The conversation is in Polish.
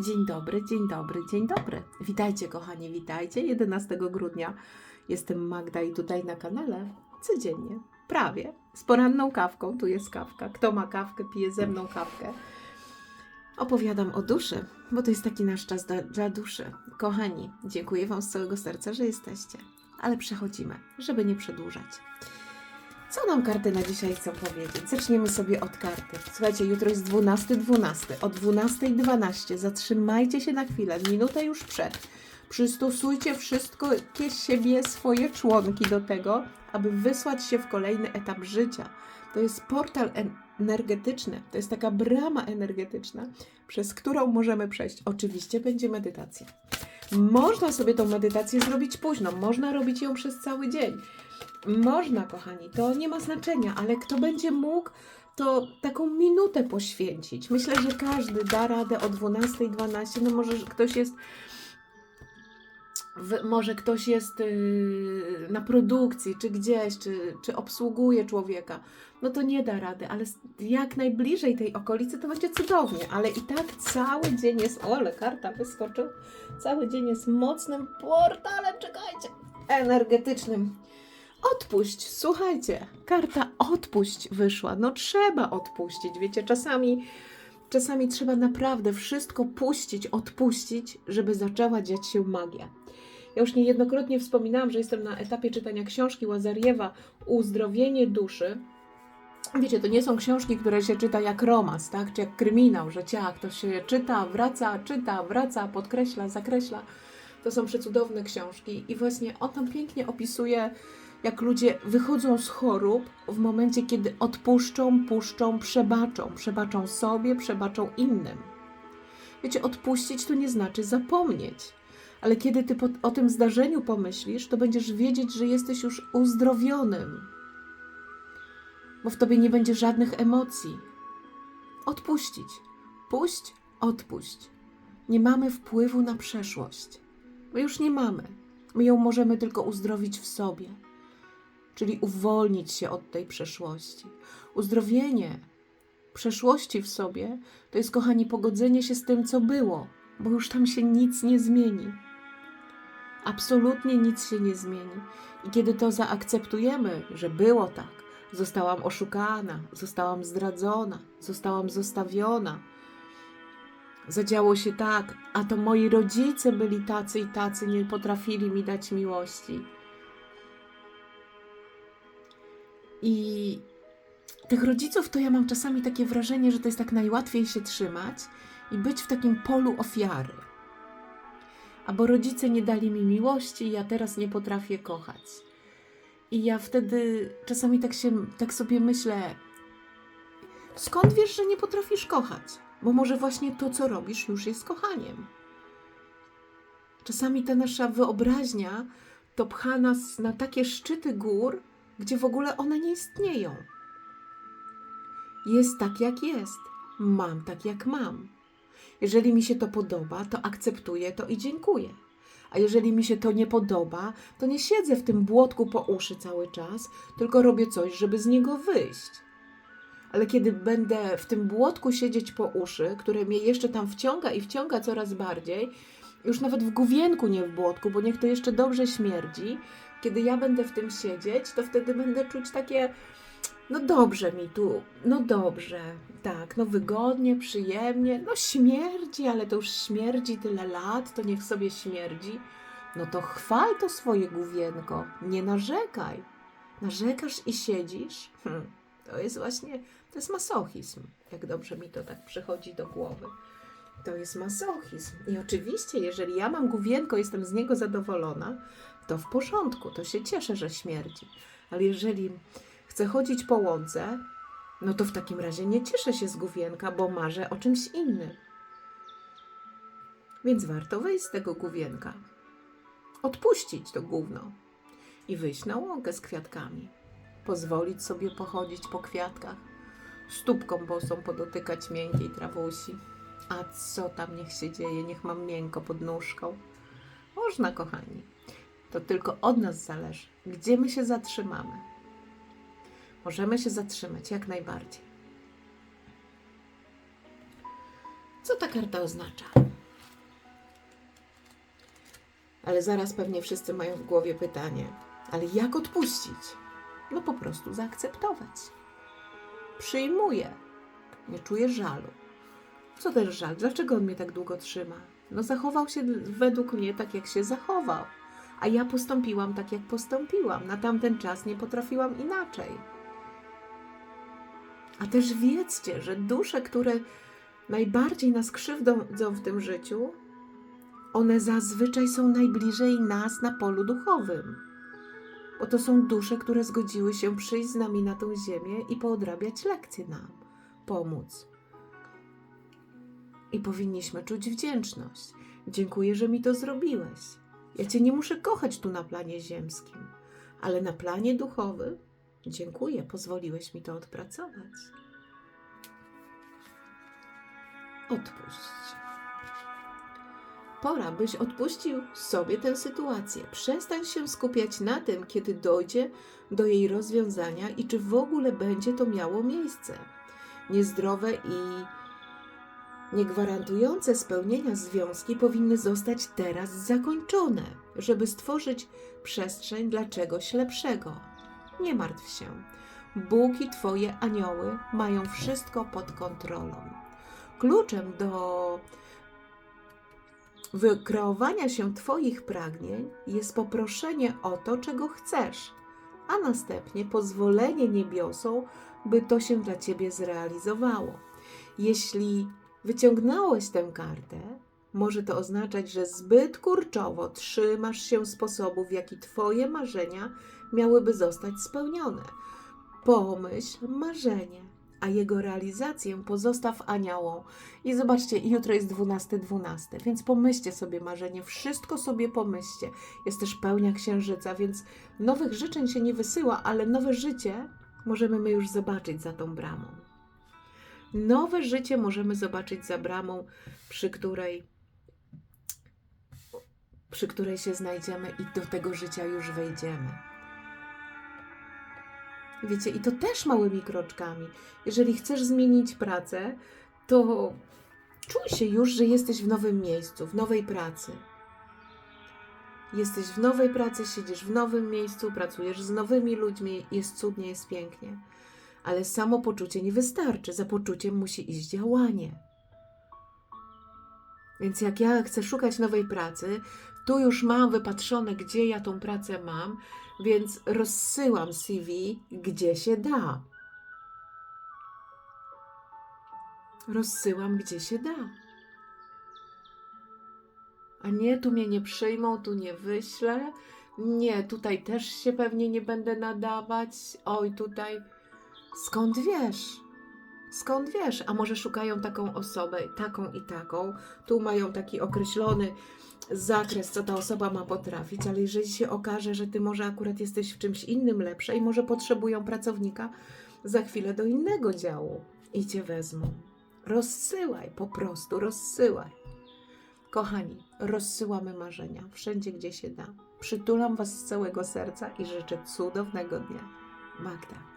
Dzień dobry, dzień dobry, dzień dobry. Witajcie, kochani, witajcie. 11 grudnia jestem Magda i tutaj na kanale codziennie, prawie, z poranną kawką. Tu jest kawka. Kto ma kawkę, pije ze mną kawkę. Opowiadam o duszy, bo to jest taki nasz czas dla, dla duszy. Kochani, dziękuję Wam z całego serca, że jesteście. Ale przechodzimy, żeby nie przedłużać. Co nam karty na dzisiaj chcą powiedzieć? Zaczniemy sobie od karty. Słuchajcie, jutro jest 12.12. 12. O 12.12 zatrzymajcie się na chwilę, minutę już przed. Przystosujcie wszystko siebie, swoje członki do tego, aby wysłać się w kolejny etap życia. To jest portal en- energetyczny, to jest taka brama energetyczna, przez którą możemy przejść. Oczywiście będzie medytacja. Można sobie tą medytację zrobić późno, można robić ją przez cały dzień. Można, kochani, to nie ma znaczenia, ale kto będzie mógł, to taką minutę poświęcić. Myślę, że każdy da radę o 12.12. No może ktoś jest. W, może ktoś jest yy, na produkcji, czy gdzieś, czy, czy obsługuje człowieka, no to nie da rady, ale jak najbliżej tej okolicy to będzie cudownie, ale i tak cały dzień jest, o ale karta wyskoczył, cały dzień jest mocnym portalem, czekajcie, energetycznym. Odpuść, słuchajcie, karta odpuść wyszła. No trzeba odpuścić, wiecie, czasami czasami trzeba naprawdę wszystko puścić, odpuścić, żeby zaczęła dziać się magia. Ja już niejednokrotnie wspominałam, że jestem na etapie czytania książki Łazariewa Uzdrowienie duszy. Wiecie, to nie są książki, które się czyta jak romans, tak? Czy jak kryminał, że ciach, to się czyta, wraca, czyta, wraca, podkreśla, zakreśla. To są przecudowne książki i właśnie on tam pięknie opisuje, jak ludzie wychodzą z chorób w momencie, kiedy odpuszczą, puszczą, przebaczą. Przebaczą sobie, przebaczą innym. Wiecie, odpuścić to nie znaczy zapomnieć. Ale kiedy ty po, o tym zdarzeniu pomyślisz, to będziesz wiedzieć, że jesteś już uzdrowionym. Bo w tobie nie będzie żadnych emocji. Odpuścić. Puść, odpuść. Nie mamy wpływu na przeszłość. My już nie mamy. My ją możemy tylko uzdrowić w sobie, czyli uwolnić się od tej przeszłości. Uzdrowienie przeszłości w sobie to jest, kochani, pogodzenie się z tym, co było, bo już tam się nic nie zmieni. Absolutnie nic się nie zmieni. I kiedy to zaakceptujemy, że było tak, zostałam oszukana, zostałam zdradzona, zostałam zostawiona, zadziało się tak, a to moi rodzice byli tacy i tacy, nie potrafili mi dać miłości. I tych rodziców to ja mam czasami takie wrażenie, że to jest tak najłatwiej się trzymać i być w takim polu ofiary. Albo rodzice nie dali mi miłości, ja teraz nie potrafię kochać. I ja wtedy czasami tak się, tak sobie myślę, skąd wiesz, że nie potrafisz kochać? Bo może właśnie to, co robisz, już jest kochaniem. Czasami ta nasza wyobraźnia to pcha nas na takie szczyty gór, gdzie w ogóle one nie istnieją. Jest tak, jak jest. Mam tak, jak mam. Jeżeli mi się to podoba, to akceptuję to i dziękuję. A jeżeli mi się to nie podoba, to nie siedzę w tym błotku po uszy cały czas, tylko robię coś, żeby z niego wyjść. Ale kiedy będę w tym błotku siedzieć po uszy, które mnie jeszcze tam wciąga i wciąga coraz bardziej, już nawet w główienku, nie w błotku, bo niech to jeszcze dobrze śmierdzi, kiedy ja będę w tym siedzieć, to wtedy będę czuć takie, no dobrze mi tu, no dobrze, tak, no wygodnie, przyjemnie, no śmierdzi, ale to już śmierdzi tyle lat, to niech sobie śmierdzi. No to chwal to swoje główienko, nie narzekaj. Narzekasz i siedzisz? Hm, to jest właśnie, to jest masochizm, jak dobrze mi to tak przychodzi do głowy. To jest masochizm. I oczywiście, jeżeli ja mam główienko, jestem z niego zadowolona, to w porządku, to się cieszę, że śmierdzi. Ale jeżeli chcę chodzić po łące, no to w takim razie nie cieszę się z główienka, bo marzę o czymś innym. Więc warto wyjść z tego główienka, odpuścić to gówno i wyjść na łąkę z kwiatkami. Pozwolić sobie pochodzić po kwiatkach, stópką bosą podotykać miękkiej trawusi. A co tam niech się dzieje, niech mam miękko pod nóżką. Można, kochani. To tylko od nas zależy, gdzie my się zatrzymamy. Możemy się zatrzymać jak najbardziej. Co ta karta oznacza? Ale zaraz pewnie wszyscy mają w głowie pytanie: ale jak odpuścić? No po prostu zaakceptować. Przyjmuję. Nie czuję żalu. Co też żal? Dlaczego on mnie tak długo trzyma? No zachował się według mnie tak, jak się zachował. A ja postąpiłam tak, jak postąpiłam. Na tamten czas nie potrafiłam inaczej. A też wiedzcie, że dusze, które najbardziej nas krzywdzą w tym życiu, one zazwyczaj są najbliżej nas na polu duchowym. Bo to są dusze, które zgodziły się przyjść z nami na tą ziemię i poodrabiać lekcje nam, pomóc. I powinniśmy czuć wdzięczność. Dziękuję, że mi to zrobiłeś. Ja Cię nie muszę kochać tu na planie ziemskim, ale na planie duchowym dziękuję, pozwoliłeś mi to odpracować. Odpuść. Pora, byś odpuścił sobie tę sytuację. Przestań się skupiać na tym, kiedy dojdzie do jej rozwiązania i czy w ogóle będzie to miało miejsce. Niezdrowe i niegwarantujące spełnienia związki powinny zostać teraz zakończone, żeby stworzyć przestrzeń dla czegoś lepszego. Nie martw się. Bóg i Twoje anioły mają wszystko pod kontrolą. Kluczem do wykreowania się Twoich pragnień jest poproszenie o to, czego chcesz, a następnie pozwolenie niebiosom, by to się dla Ciebie zrealizowało. Jeśli wyciągnąłeś tę kartę, może to oznaczać, że zbyt kurczowo trzymasz się sposobu, w jaki Twoje marzenia miałyby zostać spełnione. Pomyśl marzenie, a jego realizację pozostaw aniołom. I zobaczcie, jutro jest 12.12, 12, więc pomyślcie sobie marzenie, wszystko sobie pomyślcie. Jest też pełnia księżyca, więc nowych życzeń się nie wysyła, ale nowe życie możemy my już zobaczyć za tą bramą. Nowe życie możemy zobaczyć za bramą, przy której przy której się znajdziemy i do tego życia już wejdziemy. Wiecie, i to też małymi kroczkami. Jeżeli chcesz zmienić pracę, to czuj się już, że jesteś w nowym miejscu, w nowej pracy. Jesteś w nowej pracy, siedzisz w nowym miejscu, pracujesz z nowymi ludźmi, jest cudnie, jest pięknie. Ale samo poczucie nie wystarczy. Za poczuciem musi iść działanie. Więc jak ja chcę szukać nowej pracy, tu już mam wypatrzone, gdzie ja tą pracę mam, więc rozsyłam CV, gdzie się da. Rozsyłam, gdzie się da. A nie, tu mnie nie przyjmą, tu nie wyślę. Nie, tutaj też się pewnie nie będę nadawać. Oj, tutaj. Skąd wiesz? Skąd wiesz? A może szukają taką osobę, taką i taką. Tu mają taki określony zakres, co ta osoba ma potrafić, ale jeżeli się okaże, że ty może akurat jesteś w czymś innym lepsza i może potrzebują pracownika za chwilę do innego działu i cię wezmą. Rozsyłaj, po prostu rozsyłaj. Kochani, rozsyłamy marzenia wszędzie, gdzie się da. Przytulam Was z całego serca i życzę cudownego dnia. Magda.